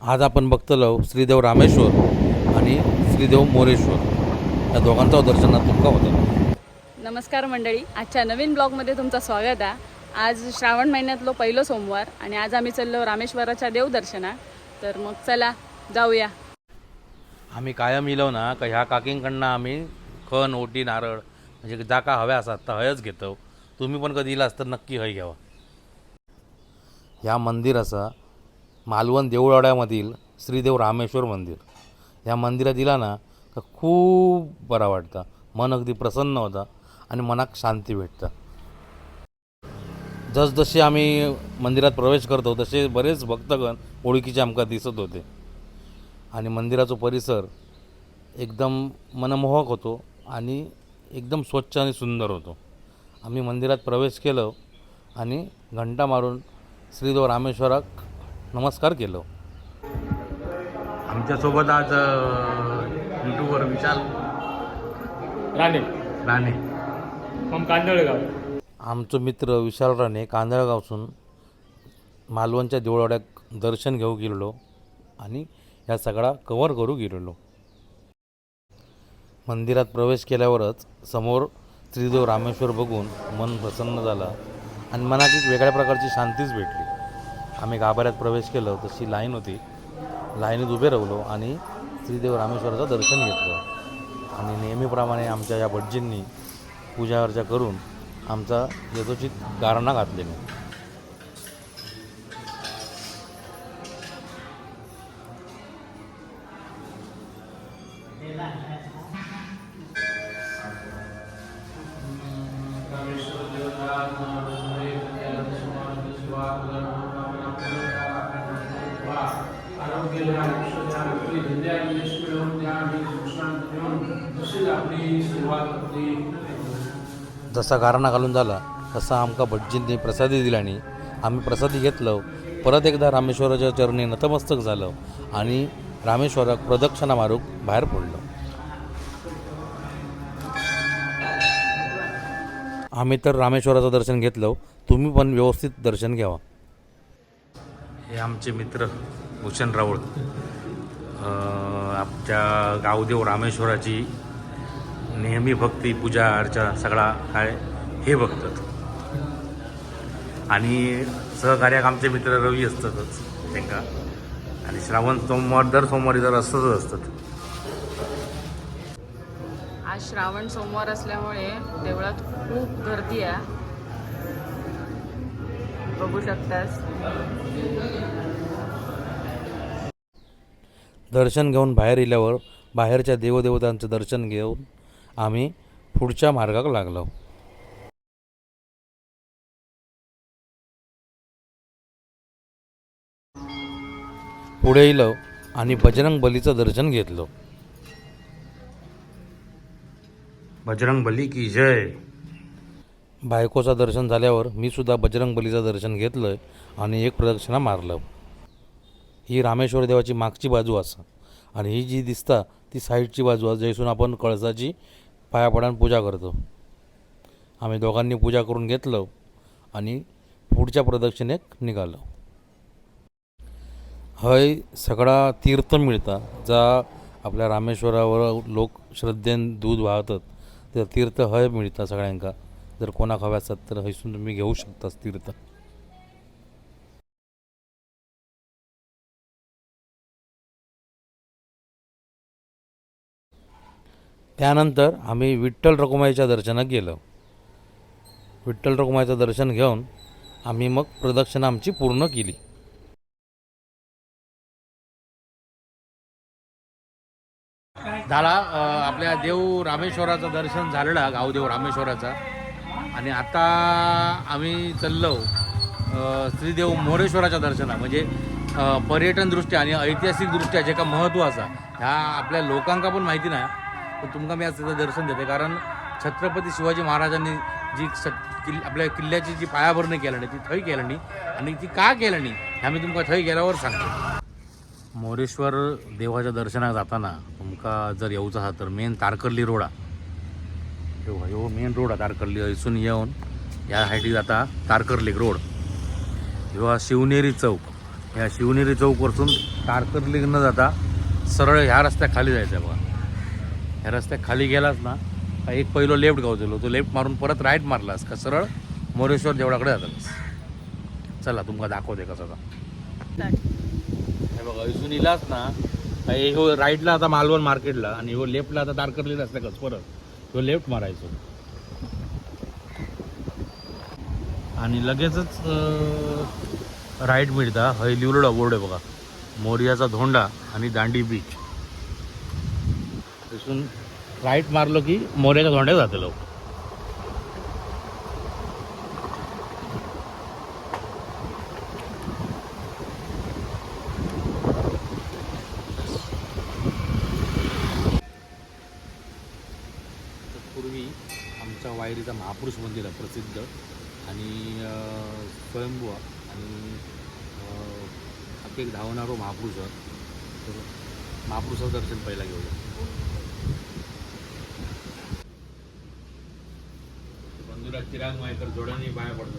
आज आपण बघतलो श्रीदेव रामेश्वर आणि श्रीदेव मोरेश्वर. या दोघांचं दर्शनात तुमका होतं. नमस्कार मंडळी. आजच्या नवीन ब्लॉगमध्ये तुमचं स्वागत आहे. आज श्रावण महिन्यातलो पहिलो सोमवार आणि आज आम्ही चाललो रामेश्वराच्या देवदर्शना तर मग चला जाऊया. आम्ही कायम इलो ना का ह्या काकींकडनं आम्ही खण ओटी नारळ म्हणजे जाका हव्या असतात तर हयच घेतो तुम्ही पण कधी इलास तर नक्की हय घ्यावा. ह्या मंदिर असा मालवण देऊळवाड्यामधील श्रीदेव रामेश्वर मंदिर. ह्या मंदिरात दिला ना का खूप बरा वाटतं. मन अगदी प्रसन्न होतं आणि मनाक शांती भेटतं. जसजसे आम्ही मंदिरात प्रवेश करतो तसे बरेच भक्तगण ओळखीचे आमका दिसत होते. आणि मंदिराचा परिसर एकदम मनमोहक होतो आणि एकदम स्वच्छ आणि सुंदर होतो. आम्ही मंदिरात प्रवेश केलं आणि घंटा मारून श्रीदेव रामेश्वराक नमस्कार केलो. आमच्यासोबत आज यूट्यूबवर विशाल राणे. राणे. हम कांदळगाव. आमचो मित्र विशाल राणे कांदळगावसून मालवणच्या देवळवाड्याक दर्शन घेऊ गेलेलो आणि ह्या सगळा कवर करू गेलेलो. मंदिरात प्रवेश केल्यावरच समोर श्रीदेव रामेश्वर बघून मन प्रसन्न झालं आणि मनात एक वेगळ्या प्रकारची शांतीच भेटली. आम्ही गाभाऱ्यात प्रवेश केलं तशी लाईन होती. लाईनीत उभे राहिलो आणि श्रीदेव रामेश्वराचं दर्शन घेतलं. आणि नेहमीप्रमाणे आमच्या या भटजींनी पूजा अर्चा करून आमचा यथोचित गारणा घातलेली जसा गारणा घालून झाला तसा आमका भटजींनी प्रसादी दिल्याने आम्ही प्रसादी घेतलं. परत एकदा रामेश्वराच्या चरणी नतमस्तक झालं आणि रामेश्वराक प्रदक्षिणा मारूक बाहेर पडलो. आम्ही तर रामेश्वराचं दर्शन घेतलं. तुम्ही पण व्यवस्थित दर्शन घ्यावा. हे आमचे मित्र भूषण राऊळ आमच्या गावदेव रामेश्वराची नेहमी भक्ती पूजा अर्चा सगळा काय हे बघतात. आणि सहकार्याक आमचे मित्र रवी असतातच त्यांका. आणि श्रावण सोमवार दर सोमवारी तर असतच असतात. आज श्रावण सोमवार असल्यामुळे देवळात खूप गर्दी आहे. बघू शकतास. दर्शन घेऊन बाहेर इल्यावर बाहेरच्या देवदेवतांचं दर्शन घेऊन आम्ही पुढच्या मार्गाक लागलो. पुढे इलो आणि बजरंग बलीचं दर्शन घेतलं. बजरंग बली की जय. बायकोचं दर्शन झाल्यावर मी सुद्धा बजरंग बलीचं दर्शन घेतलं आणि एक प्रदक्षिणा मारलं. ही रामेश्वर देवाची मागची बाजू असा. आणि ही जी दिसता ती साईडची बाजू असा जैसून आपण कळसाची पाया पडान पूजा करतो. आम्ही दोघांनी पूजा करून घेतलं आणि पुढच्या प्रदक्षिणेक निघालो. हय सगळा तीर्थ मिळता. जा आपल्या रामेश्वरावर लोक श्रद्धेन दूध वाहतात. तर तीर्थ हय मिळता सगळ्यांका. जर कोणाक हव्या असतात तर हयसून तुम्ही घेऊ शकता तीर्थ. त्यानंतर आम्ही विठ्ठल रखुमाईच्या दर्शनात गेलो. विठ्ठल रखुमाईचं दर्शन घेऊन आम्ही मग प्रदक्षिणा आमची पूर्ण केली. झाला आपल्या देव रामेश्वराचं दर्शन झालेलं गावदेव रामेश्वराचा. आणि आता आम्ही चाललो श्रीदेव मोरेश्वराच्या दर्शना म्हणजे पर्यटन पर्यटनदृष्ट्या आणि ऐतिहासिकदृष्ट्या जे का महत्त्व असा ह्या आपल्या लोकांका पण माहिती नाही. पण तुमका मी आज त्याचं दर्शन देते. कारण छत्रपती शिवाजी महाराजांनी जी स किल् आपल्या किल्ल्याची जी पायाभरणी केल्याने ती थंय केल्यानी आणि ती का केल्यानी ह्या मी तुमका थंय गेल्यावर सांगतो. मोरेश्वर देवाच्या दर्शनाक जाताना तुमका जर येऊचा हा तर मेन तारकर्ली रोड हा. ह्यो मेन रोड हा तारकर्ली. हयसून येऊन या सायडीक जाता तारकर्ली रोड. किंवा शिवनेरी चौक. ह्या शिवनेरी चौकवरसून तारकर्ली न जाता सरळ ह्या रस्त्या खाली जायचं आहे बघा. ह्या रस्त्या खाली गेलास ना का एक पहिलं लेफ्ट गावतलो तू लेफ्ट मारून परत राईट मारलास का सरळ मोरेश्वर देवळाकडे जातास चला तुमका दाखवते कसं आता हे बघा इथून इलास ना हो राईटला आता मालवण मार्केटला आणि हो लेफ्टला आता तारकर्ली रस्त्याकच परत तो लेफ्ट मारायचो. आणि लगेचच राईट मिळता हय लिवलडा बोर्ड आहे बघा. मोर्याचा धोंडा आणि दांडी बीच. इथून राईट मारलो की मोरेच्या धोंडे जाते लोक पूर्वी आमच्या वायरीचा महापुरुष मंदिर आहे प्रसिद्ध आणि स्वयंभू आणि आपले एक धावणारो महापुरुष आहे. तर महापुरुषाचं दर्शन पहिला घेऊया मंदिरात चिराग मायकर जोड्याने बाहेर पडतात.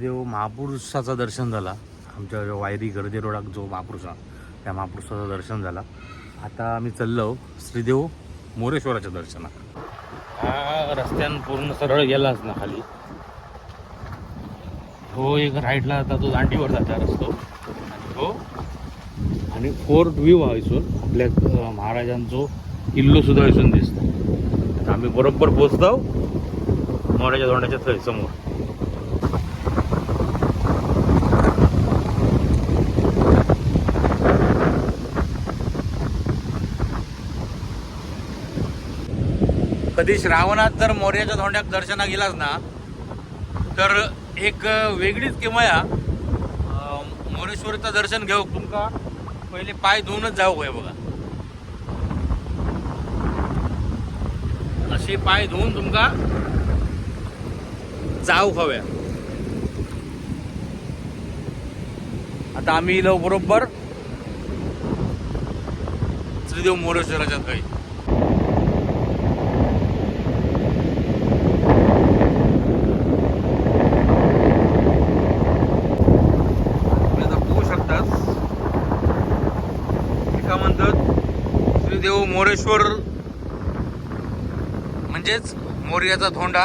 देव महापुरुषाचं दर्शन झाला. आमच्या वायरी गर्दे रोडाक जो महापुरुष त्या महापुरुषाचं दर्शन झाला. आता आम्ही चाललो श्रीदेव मोरेश्वराच्या दर्शनात. हा रस्त्यान पूर्ण सरळ गेलाच ना खाली. हो एक राईटला आता तो दांडीवर जाता रस्तो. आणि हो. आणि फोर्ट व्ह्यू हा इथून. आपल्या महाराजांचो किल्लो सुद्धा इथून दिसतो आम्ही बरोबर पोचतो मोराच्या धोंडाच्या थंय समोर कधी श्रावणात जर मोर्याच्या धोंड्यात दर्शना गेलाच ना तर एक वेगळीच किमया मोरेश्वरीचं दर्शन घेऊ. तुमका पहिले पाय धुवूनच जाऊ काय बघा. असे पाय धुवून तुमका जाऊ हव्या आता आम्ही इलो बरोबर श्रीदेव मोरेश्वराच्या काही तुम्ही आता बघू शकतात एका म्हणतात श्रीदेव मोरेश्वर म्हणजेच मोर्याचा धोंडा.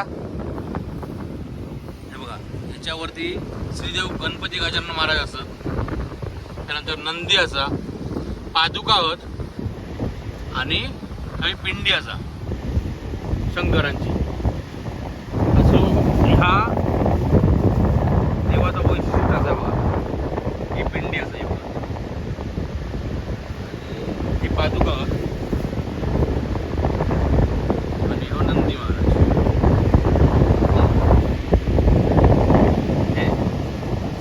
हे बघा याच्यावरती श्रीदेव गणपती गजानन महाराज असत त्यानंतर नंदी असा पादुका आहेत आणि काही पिंडी असा शंकरांची. असो ह्या देवाचा वैशिष्ट्य असा बघा. ही पिंडी असा ही बघा ही पादुका आणि हो नंदी महाराज हे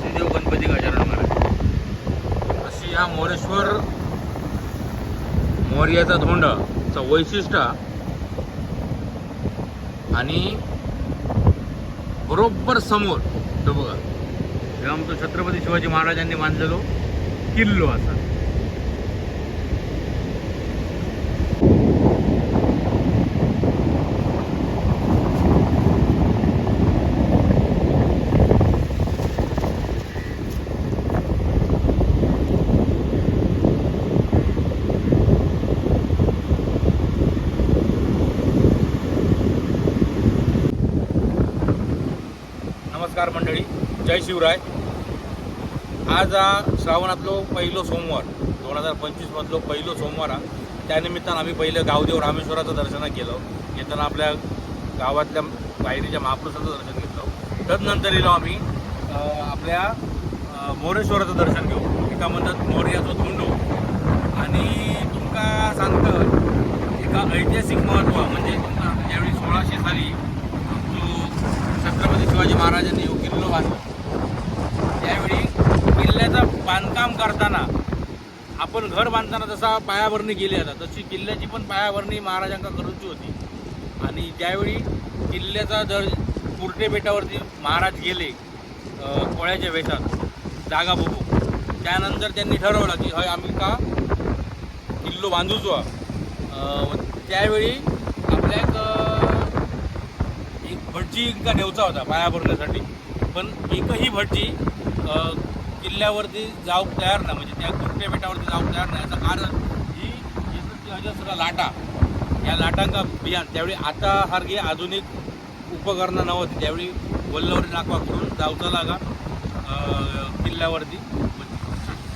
श्रीदेव गणपती गजानन महाराज अशी ह्या मोरेश्वर मोर्याचा धोंडाचं वैशिष्ट्य आणि बरोबर समोर तो बघा. हे आमचं छत्रपती शिवाजी महाराजांनी बांधलेलो किल्लो असा. नमस्कार मंडळी जय शिवराय. आज हा श्रावणातलो पहिलो सोमवार दोन हजार पंचवीसमधलो पहिलो सोमवार हा. त्यानिमित्तानं आम्ही पहिलं गावदेव रामेश्वराचं दर्शन केलं. येताना आपल्या गावातल्या बाहेरीच्या महापुरुषाचं दर्शन घेतलं. तदनंतर येलो आम्ही आपल्या मोरेश्वराचं दर्शन घेऊ एका म्हणतात मोर्याचो धोंडो. आणि तुमका सांगतं एका ऐतिहासिक महत्त्व म्हणजे तुमका ज्यावेळी सोळाशे साली जो छत्रपती शिवाजी महाराजांनी ह्यो किल्लो बांधला त्यावेळी किल्ल्याचं बांधकाम करताना आपण घर बांधताना जसा पायाभरणी केली जातात तशी किल्ल्याची पण पायाभरणी महाराजांका करूची होती. आणि ज्यावेळी किल्ल्याचा दर कुर्टे बेटावरती महाराज गेले कोळ्याच्या वेशात जागा बघू त्यानंतर त्यांनी ठरवलं की हय आम्ही का किल्लो बांधूचो? त्यावेळी आपल्या एक एक भटजी का नेवचा होता पाया भरण्यासाठी पण एकही भटजी किल्ल्यावरती जाऊ तयार नाही म्हणजे त्या कुर्टे बेटावरती जाऊ तयार नाही. याचं कारण ही अजस्र लाटा. या लाटांचा बियाण त्यावेळी आता सारखी आधुनिक उपकरणं नव्हती त्यावेळी वल्लवरी नाकवा करून जाऊचा लागा किल्ल्यावरती.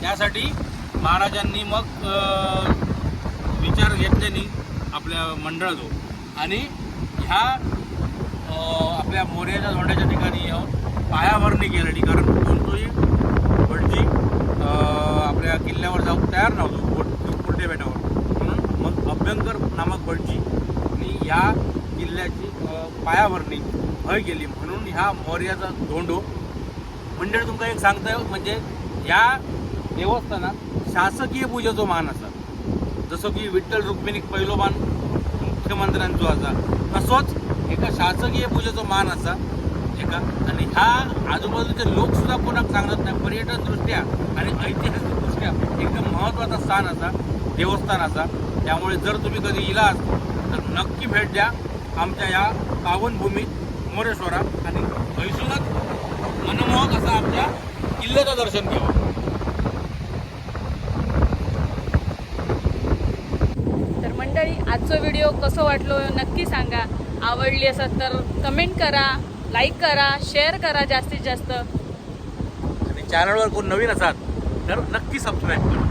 त्यासाठी महाराजांनी मग विचार घेतल्याने आपल्या मंडळाचो आणि ह्या आपल्या मोर्याच्या झोंड्याच्या ठिकाणी पायावरणी पायाभरणी केलेली कारण कोणतोही भटजी आपल्या किल्ल्यावर जाऊ तयार नव्हतो कोट- कोटे बेटावर म्हणून मग अभ्यंकर नामक भटजी आणि ह्या किल्ल्याची पायावरणी पायाभरणी हय केली. म्हणून ह्या मौर्याचा धोंडो म्हणजे तुमका एक सांगता येईल म्हणजे ह्या देवस्थानात शासकीय पूजेचो मान असा. जसं की विठ्ठल रुक्मिणी मान मुख्यमंत्र्यांचो असा. तसोच एका शासकीय पूजेचा मान असा एका. आणि ह्या आजूबाजूचे लोक सुद्धा कोणाक सांगत नाही पर्यटन दृष्ट्या आणि ऐतिहासिक दृष्ट्या एकदम महत्त्वाचा स्थान असा देवस्थान असा. त्यामुळे जर तुम्ही कधी इलास तर नक्की भेट द्या आमच्या या पावनभूमीत मोरेश्वरा आणि हैसूनच मनमोहक असा आमच्या किल्ल्याचं दर्शन घ्यावं तर मंडळी आजचा व्हिडिओ कसं वाटलो नक्की सांगा. आवडली असत तर कमेंट करा लाईक करा शेअर करा जास्तीत जास्त. आणि चॅनलवर कोण नवीन असाल तर नक्की सबस्क्राईब करा.